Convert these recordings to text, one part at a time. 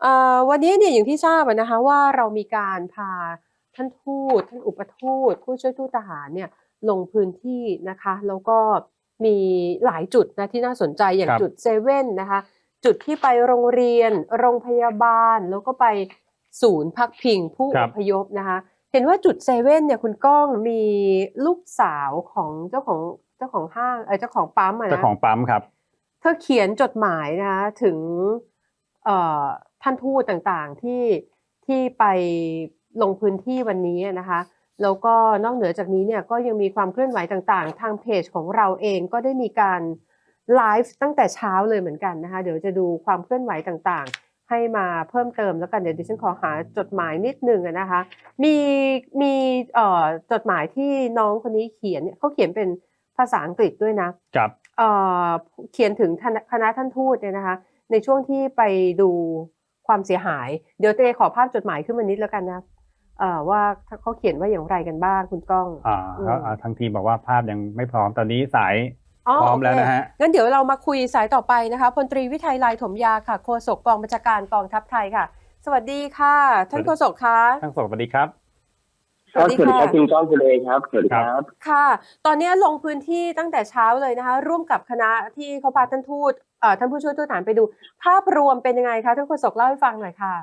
เอ่อวันนี้เนี่ยอย่างที่ทราบอะนะคะว่าเรามีการพาท่านทูตท่านอุปทูตผู้ช่วยทูตทหารเนี่ยลงพื้นที่นะคะแล้วก็มีหลายจุดนะที่น่าสนใจอย่างครับจุดเซเว่นนะคะจุดที่ไปโรงเรียน โรงพยาบาล แล้วก็ไปศูนย์พักพิงผู้ครัอบพยพนะคะเห็นว่าจุดเซเว่นเนี่ยคุณก้องมีลูกสาวของเจ้าของเจ้าของห้างเออเจ้าของปั๊มอะนะเจ้าของปั๊มครับ เธอเขียนจดหมายนะคะถึงเอ่อ ท่านทูตต่างๆที่ที่ไปลงพื้นที่วันนี้นะคะแล้วก็นอกเหนือจากนี้เนี่ยก็ยังมีความเคลื่อนไหวต่างๆ ทางเพจของเราเองก็ได้มีการไลฟ์ตั้งแต่เช้าเลยเหมือนกันนะคะเดี๋ยวจะดูความเคลื่อนไหวต่างๆ ให้มาเพิ่มเติมแล้วกันเดี๋ยวดิฉันขอหาจดหมายนิดนึงอะนะคะมีมีเอ่อจดหมายที่น้องคนนี้เขียนเนี่ยเขาเขียนเป็นภาษาอังกฤษด้วยนะครับเอ่อเขียนถึงคณะคณะท่านทูตเนี่ยนะคะในช่วงที่ไปดู ความเสียหาย เดี๋ยวเตขอภาพจดหมายขึ้นมานิดแล้วกันนะเอ่อว่าเขาเขียนว่าอย่างไรกันบ้างคุณก้องอ่าอืมแล้วอ่าทางทีมบอกว่าภาพยังไม่พร้อมตอนนี้สายอ๋อพร้อมโเคแล้วนะฮะงั้นเดี๋ยวเรามาคุยสายต่อไปนะคะพลตรีวิทัยลายถมยาค่ะโฆษกกองบัญชาการกองทัพไทยค่ะ สวัสดีค่ะ ท่านโฆษกคะทั้งสองสวัสดีครับครับสสวัวัสสดีดีค่ะครับคุณก้องคุณเอครับสวัสดีครับ ค่ะ ตอนนี้ลงพื้นที่ตั้งแต่เช้าเลยนะคะ ร่วมกับคณะที่เขาพาท่านทูตเอ่อ ท่านผู้ช่วยทูตทหารไปดู ภาพรวมเป็นยังไงคะท่านโฆษกเล่าให้ฟังหน่อยค่ะ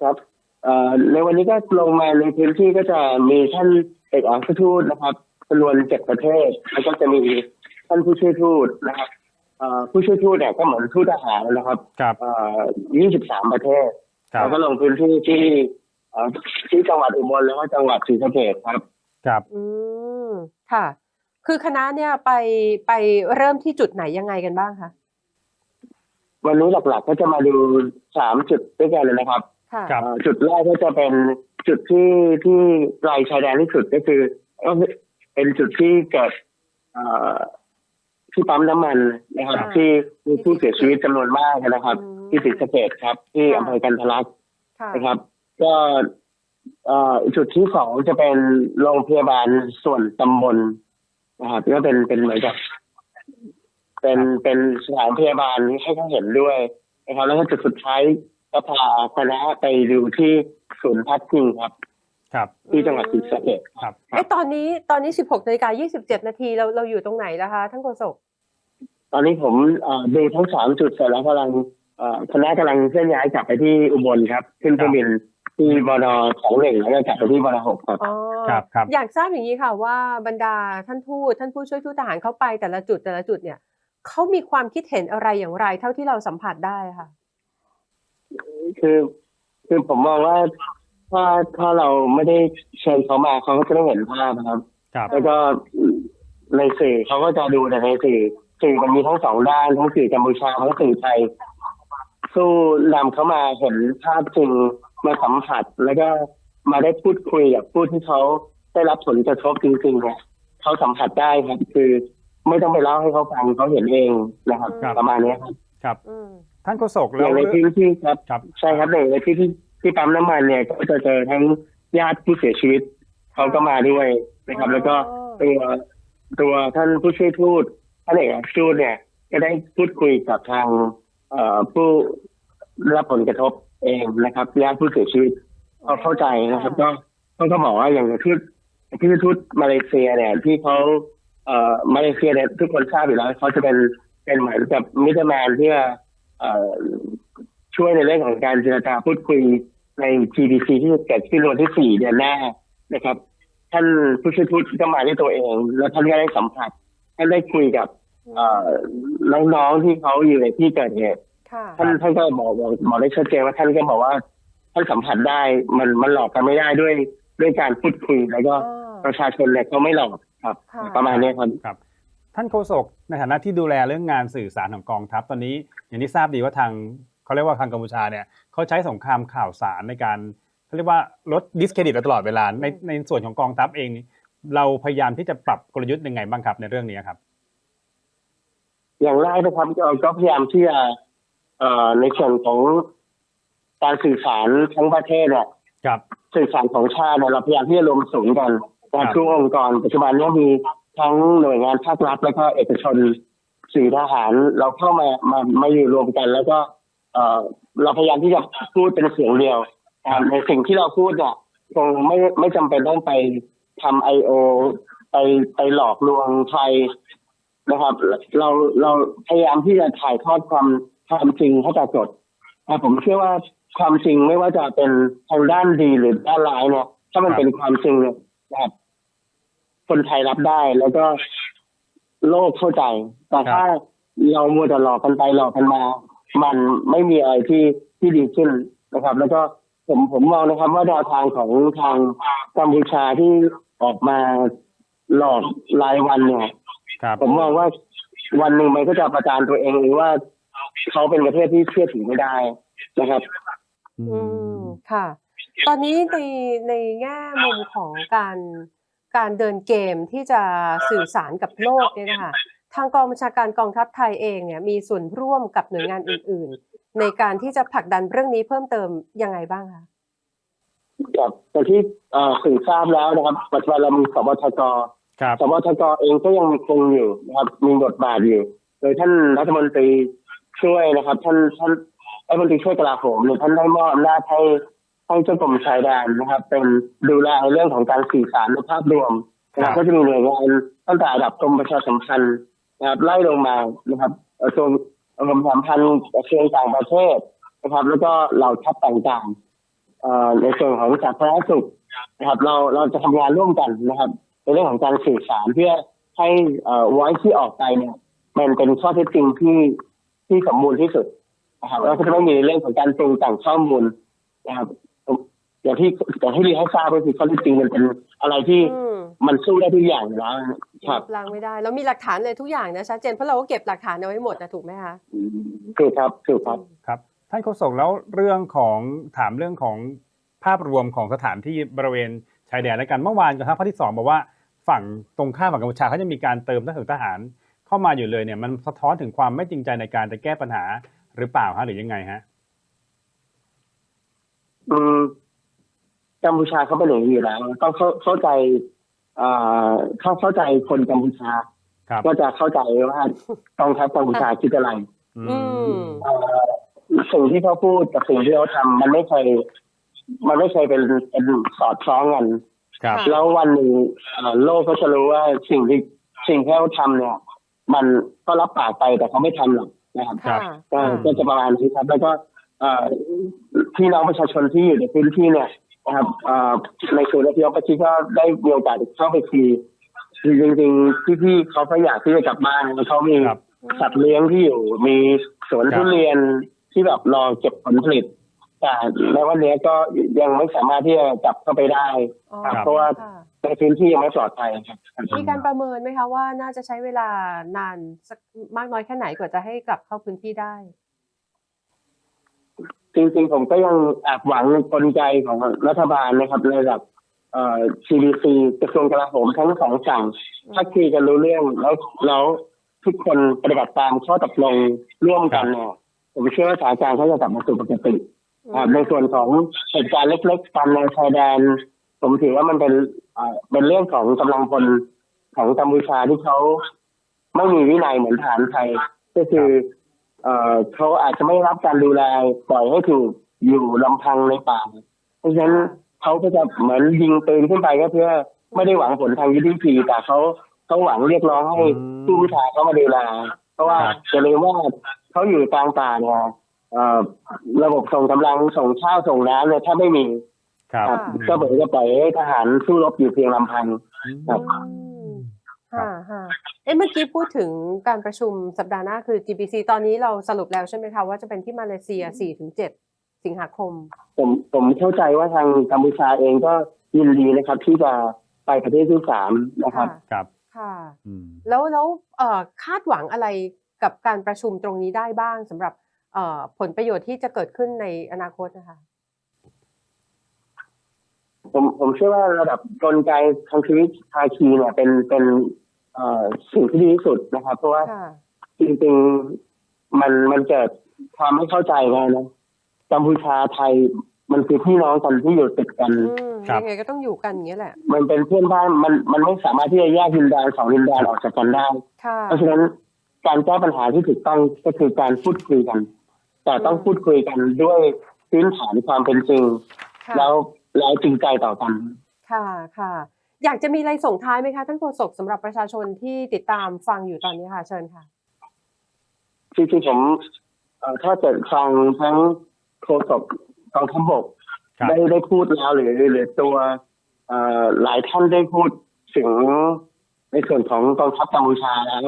ครับเอ่อในวันนี้ก็ลงมาในพื้นที่ก็จะมีท่านเอกอัครทูตนะครับจำนวนเจ็ดประเทศ แล้วก็จะมีท่านผู้ช่วยทูตนะครับเอ่อผู้ช่วยทูตเนี่ยก็เหมือนทูตทหารนะครับครับเอ่อยี่สิบสามประเทศครับแล้วก็ลงพื้นที่ที่เอ่อที่จังหวัดอุบลแล้วก็จังหวัดศรีสะเกษครับ ครับ อืมค่ะ คือคณะเนี่ยไปไปเริ่มที่จุดไหนยังไงกันบ้างคะ วันนี้หลักๆก็จะมาดูสามจุดด้วยกันเลยนะครับค่ะครับเอ่อจุดแรกก็จะเป็นจุดที่ที่ไกลชายแดนที่สุดก็คือก็เป็นจุดที่เกิดเอ่อที่ปั๊มน้ำมันนะครับค่ะที่มีผู้เสียชีวิตจำนวนมากนะครับอืมที่ศรีสะเกดครับ ที่ค่ะอำเภอกันทะลักค่ะนะครับ ก็เอ่อจุดที่สองจะเป็นโรงพยาบาลส่วนตำบลนะครับก็เป็นเป็นเหมือนกับ เป็นเป็นสถานพยาบาลให้เขาเห็นด้วยนะครับแล้วก็จุดสุดท้ายก็พาคณะไปดูที่ศูนย์พักพิงครับ ครับที่จังหวัดศรีสะเกษครับเอ้ตอนนี้ตอนนี้16นาฬิกา27นาทีเราเราอยู่ตรงไหนนะคะ ท่านโฆษกตอนนี้ผมเอ่อดูทั้งสามจุดเสร็จแล้วกำลังเอ่อคณะกำลังเคลื่อนย้ายกลับไปที่อุบลครับ ขึ้นเครื่องบินที่บนสองหนึ่งแล้วก็กลับไปที่บนหกครับอ๋อครับครับ อยากทราบอย่างนี้ค่ะว่าบรรดาท่านทูตท่านผู้ช่วยทูตทหารเข้าไปแต่ละจุดแต่ละจุดเนี่ย เขามีความคิดเห็นอะไรอย่างไร เท่าที่เราสัมผัสได้ค่ะ คือ คือผมมองว่าถ้าถ้าเราไม่ได้เชิญเขามาเขาก็จะไม่เห็นภาพนะครับครับ แล้วก็ในสื่อเขาก็จะดูแต่ในสื่อสื่อมันมีทั้งสองด้านทั้งสื่อกัมพูชาทั้งสื่อไทยสู้นำเขามาเห็นภาพจริงมาสัมผัส แล้วก็มาได้พูดคุยกับผู้ที่เขาได้รับผลกระทบจริงๆเนี่ยเขาสัมผัสได้ครับคือ ไม่ต้องไปเล่าให้เขาฟังเขาเห็นเองนะครับ ครับ ประมาณนี้ครับครับ อืม ท่านโฆษกอแล้ย่าวงในพื้นที่ครับ ครับ ใช่ครับในที่ที่ที่ปั๊มน้ำมันเนี่ย ก็จะเจอทั้งญาติผู้เสียชีวิตเขาก็มาด้วยนะครับ แล้วก็ตัวตัวท่านผู้ช่วยทูตท่านเอกอัครทูตเนี่ย ก็ได้พูดคุยกับทางเอ่อผู้รับผลกระทบเองนะครับญาติผู้เสียชีวิตเขาเข้าใจนะครับก็เขาก็บอกว่าอย่างทูตที่ทูตมาเลเซียเนี่ยที่เขา เอ่อมาเลเซียเนี่ยทุกคนทราบอยู่แล้วเขาจะเป็นเป็นเหมือนกับมิดแมนที่จะเอ่อช่วยในเรื่องของการเจรจาพูดคุยใน GDC ที่จะเกิดขึ้นวันที่สี่เดือนหน้านะครับ ท่านผู้ช่วยทูตก็มาด้วยตัวเอง แล้วท่านก็ได้สัมผัสท่านได้คุยกับเอ่อน้องๆที่เขาอยู่ในที่เกิดเหตุค่ะท่านท่านก็บอกบอกบอกได้ชัดเจนว่าท่านก็บอกว่าท่านสัมผัสได้มันมันหลอกกันไม่ได้ด้วยด้วยการพูดคุยแล้วก็อ๋อประชาชนเนี่ยเขาไม่หลอก ครับ ค่ะประมาณนี้ครับครับ ท่านโฆษกในฐานะที่ดูแลเรื่องงานสื่อสารของกองทัพตอนนี้ อย่างที่ทราบดีว่าทางเขาเรียกว่าทางกัมพูชาเนี่ยเขาใช้สงครามข่าวสารในการเขาเรียกว่าลดดิสเครดิตเราตลอดเวลาในในส่วนของกองทัพเองนี่เราพยายามที่จะปรับกลยุทธ์ยังไงบ้างครับในเรื่องนี้ครับ อย่างแรกนะครับก็ก็พยายามที่จะเอ่อในส่วนของการสื่อสารทั้งประเทศเนี่ยครับ สื่อสารของชาติเนี่ยเราพยายามที่จะรวมศูนย์กันครั นะบทุกองค์กรปัจจุบันเนี้มีทั้งหน่วยงานภาครัฐแล้วก็เอกชนสื่อทหารเราเข้ามามามาอยู่รวมกัน แล้วก็เอเอ่อเราพยายามที่จะพูดเป็นเสียงเดียวนะครับในสิ่งที่เราพูดเนี่ยคงไม่ไม่จำเป็นต้องไปทำไอโอไปไปหลอกลวงใครนะครับ เราเราพยายามที่จะถ่ายทอดความความจริงให้ปรากฏอะผมเชื่อว่าความจริงไม่ว่าจะเป็นทางด้านดีหรือด้านร้ายเนี่ยถ้ามันครับเป็นความจริงเนี่ย นะครับคนไทยรับได้ แล้วก็โลกเข้าใจ แต่ถ้าเรามัวแต่หลอกกันไปหลอกกันมา มันไม่มีอะไรที่ที่ดีขึ้นนะครับ แล้วก็ผมผมมองนะครับว่าแนวทางของทางกัมพูชาที่ออกมาหลอกรายวันเนี่ยครับผมมองว่าวันหนึ่งมันก็จะประจานตัวเองเองว่าเขาเป็นประเทศที่เชื่อถือไม่ได้นะครับ อือืมมค่ะ ตอนนี้ในในแง่มุมของการการเดินเกมที่จะสื่อสารกับโลกเนี่ยนะคะทางกองบัญชาการกองทัพไทยเองเนี่ยมีส่วนร่วมกับหน่วยงานอื่น ๆ ในการที่จะผลักดันเรื่องนี้เพิ่มเติมยังไงบ้างคะจากจากที่เอ่อสื่อทราบแล้วนะครับปัจจุบันเรามีสบทกครับสบทกเองก็ยังคงอยู่นะครับมีบทบาทอยู่ โดยท่านรัฐมนตรีช่วยนะครับ ท่านท่านรัฐมนตรีช่วยกลาโหมเนี่ยท่านได้มอบอำนาจให้ ให้เจ้ากรมชายแดนนะครับ เป็นดูแลในเรื่องของการสื่อสารในภาพรวมนะครับครับก็จะมีหน่วยงานตั้งแต่ระดับกรมประชาสัมพันธ์นะครับไล่ลงมานะครับกระทรวงกรมสัมพันธ์กระทรวงต่างประเทศนะครับ แล้วก็เหล่าทัพต่างๆเอ่อในส่วนของสาธารณสุขนะครับ เราเราจะทำงานร่วมกันนะครับในเรื่องของการสื่อสารเพื่อให้เอ่อ voice ที่ออกไปเนี่ยมันเป็นข้อเท็จจริงที่ที่สมบูรณ์ที่สุดนะครับแล้วก็จะไม่มีเรื่องของการปรุงแต่งข้อมูลนะครับ อย่างที่อย่างที่เรียนให้ทราบก็คือข้อเท็จจริงมันเป็นอะไรที่อืมมันสู้ได้ทุกอย่างอยู่แล้วครับล้างไม่ได้แล้วมีหลักฐานเลยทุกอย่างนะชัดเจนเพราะเราก็เก็บหลักฐานเอาไว้หมดนะถูกไหมคะถูกครับถูกครับครับท่านโฆษกแล้วเรื่องของถามเรื่องของภาพรวมของสถานที่บริเวณชายแดนแล้วกันเมื่อวานกองทัพภาคที่สองบอกว่าฝั่งตรงข้ามฝั่งกัมพูชาเขาจะมีการเติมทหารทหารเข้ามาอยู่เลยเนี่ยมันสะท้อนถึงความไม่จริงใจในการจะแก้ปัญหาหรือเปล่าฮะหรือยังไงฮะอืม กัมพูชาเขาเป็นอย่างนี้อยู่แล้วต้องเข้าเข้าใจอ่าเข้าเข้าใจคนกัมพูชาครับก็จะเข้าใจว่ากองทัพกัมพูชาคิดอะไรอือืมมเอ่อสิ่งที่เขาพูดกับสิ่งที่เขาทำมันไม่เคยมันไม่เคยเป็นเป็นสอดคล้องกันครับค่ะแล้ววันหนึ่งเอ่อโลกก็จะรู้ว่าสิ่งที่สิ่งที่เขาทำเนี่ย มันก็รับปากไปแต่เขาไม่ทำหรอกนะครับครัค่ะบก็ก็จะประมาณนี้ครับ แล้วก็เอ่อพี่น้องประชาชนที่อยู่ในพื้นที่เนี่ย นะครับเอ่อในส่วนอพยพที่ก็ได้มีโอกาสเข้าไปคุยคือจริงๆพี่ๆเขาก็อยากที่จะกลับบ้านเขามีครับสัตว์เลี้ยงที่อยู่ มีสวนครับทุเรียนที่แบบรอเก็บผลผลิตแต่ในวันนี้ก็ยังไม่สามารถที่จะกลับเข้าไปได้อ๋อครับเพราะว่าค่ะในพื้นที่ยังไม่ปลอดภัยครับมีการประเมินไหมคะว่าน่าจะใช้เวลานานสักมากน้อยแค่ไหนกว่าจะให้กลับเข้าพื้นที่ได้ จริงๆผมก็ยังแอบหวังกลไกของรัฐบาลนะครับในระดับเอ่อ CDC กระทรวงกลาโหมทั้งสองฝั่งถ้าคุยกันรู้เรื่องแล้วแล้วทุกคนปฏิบัติตามข้อตกลงร่วมกันเนี่ยผมเชื่อว่าสถานการณ์เขาจะกลับมาสู่ปกติอ่าในส่วนของเหตุการณ์เล็กๆตามแนวชายแดน ผมถือว่ามันเป็นอ่าเป็นเรื่องของกำลังพลของกัมพูชาที่เขาไม่มีวินัยเหมือนฐานไทย ก็คือ เอ่อเขาอาจจะไม่รับการดูแลปล่อยให้ถูกอยู่ลำพังในป่า เพราะฉะนั้นเขาก็จะเหมือนยิงปืนขึ้นไปก็เพื่อไม่ได้หวังผลทางยุทธวิธีแต่เขาเขาหวังเรียกร้องให้อืมผู้พิพากษาเขามาดูแลเพราะว่าครับจะเลยว่าเขาอยู่กลางป่าเนี่ยเอ่อระบบส่งกำลังส่งข้าวส่งน้ำเนี่ยถ้าไม่มีครับครับอืมก็เหมือนกับปล่อยให้ทหารสู้รบอยู่เพียงลำพังครับ อืม ค่ะค่ะเอ๊ะเมื่อกี้พูดถึงการประชุมสัปดาห์หน้าคือ GBC ตอนนี้เราสรุปแล้วใช่ไหมคะว่าจะเป็นที่มาเลเซีย 4-7 สิงหาคม ผมผมเข้าใจว่าทางกัมพูชาเองก็ยินดีนะครับ ที่จะไปประเทศที่สามนะครับครับ ค่ะ อืม แล้วแล้วเอ่อคาดหวังอะไรกับการประชุมตรงนี้ได้บ้างสำหรับเอ่อผลประโยชน์ที่จะเกิดขึ้นในอนาคตนะคะ ผมผมเชื่อว่าระดับกลไกทางชีวิตภาคีเนี่ยเป็นเป็นเอ่อสิ่งที่ดีที่สุดนะครับ เพราะว่าค่ะจริงๆมันมันเกิดความไม่เข้าใจกันนะกัมพูชาไทยมันคือพี่น้องกันที่อยู่ติดกันอืมครับยังไงก็ต้องอยู่กันอย่างนี้ยแหละ มันเป็นเพื่อนบ้านมันมันไม่สามารถที่จะแยกดินแดนสองดินแดนออกจากกันได้ค่ะเพราะฉะนั้นการแก้ปัญหาที่ถูกต้องก็คือการพูดคุยกัน แต่ต้องพูดคุยกันด้วยพื้นฐานความเป็นจริงค่ะแล้ว แล้วจริงใจต่อกันค่ะค่ะ อยากจะมีอะไรส่งท้ายไหมคะท่านโฆษกสำหรับประชาชนที่ติดตามฟังอยู่ตอนนี้ค่ะ เชิญค่ะจริงๆผมเอ่อถ้าเกิดฟังทั้งโฆษกกองทัพบกครับได้ได้พูดแล้วหรือหรือตัวเอ่อหลายท่านได้พูดถึงในส่วนของกองทัพกัมพูชาแล้ว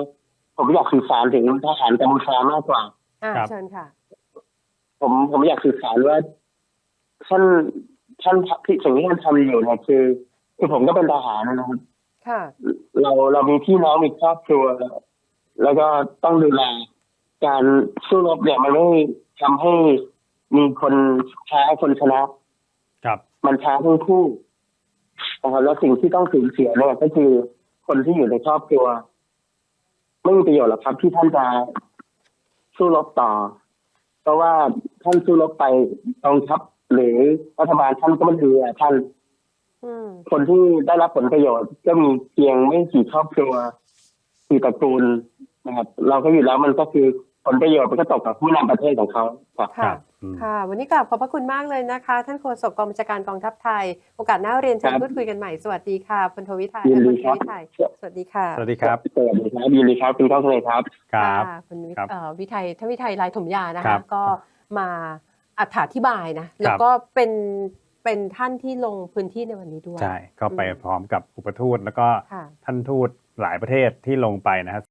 ผมอยากสื่อสารถึงทหารกัมพูชามากกว่าอ่าครับเชิญค่ะ ผมผมอยากสื่อสารว่าท่าน ท่านที่สิ่งที่ท่านทำอยู่เนี่ยคือ คือผมก็เป็นทหารนะครับค่ะเราเรามีพี่น้องมีครอบครัว แล้วก็ต้องดูแลการสู้รบเนี่ยมันไม่ทำให้มีคนแพ้คนชนะครับ มันแพ้ทั้งคู่นะครับแล้วสิ่งที่ต้องสูญเสียเนี่ยก็คือคนที่อยู่ในครอบครัวไม่มีประโยชน์หรอกครับ ที่ท่านจะสู้รบต่อ เพราะว่าท่านสู้รบไปกองทัพ หรือรัฐบาลท่านก็ไม่ดูแลท่านอืมคนที่ได้รับผลประโยชน์ ก็มีเพียงไม่กี่ครอบครัวกี่ตระกูลนะครับ เราก็อยู่แล้วมันก็คือผลประโยชน์มันก็ตกกับผู้นำประเทศของเขาครับครัค่ะบอืมค่ะ วันนี้กราบขอบพระคุณมากเลยนะคะ ท่านโฆษกกองบัญชาการกองทัพไทย โอกาสหน้าเรียนเชิญครับพูดคุยกันใหม่ สวัสดีค่ะพลโทวิทัยยินพดีลโทครับวิทัยสวัสดีค่ะ สวัสดีครับ สวัสดีครับยินดีครับคุณเข้าเลยครับ ครับค่ะคุณวิครับเอ่อวิทัยท่านวิทัยลายถมยานะครัคะบก็มา อธิบายนะ แล้วก็เป็นเป็นท่านที่ลงพื้นที่ในวันนี้ด้วย ใช่ ก็ไปอืมพร้อมกับอุปทูตแล้วก็ค่ะท่านทูตหลายประเทศที่ลงไปนะครับ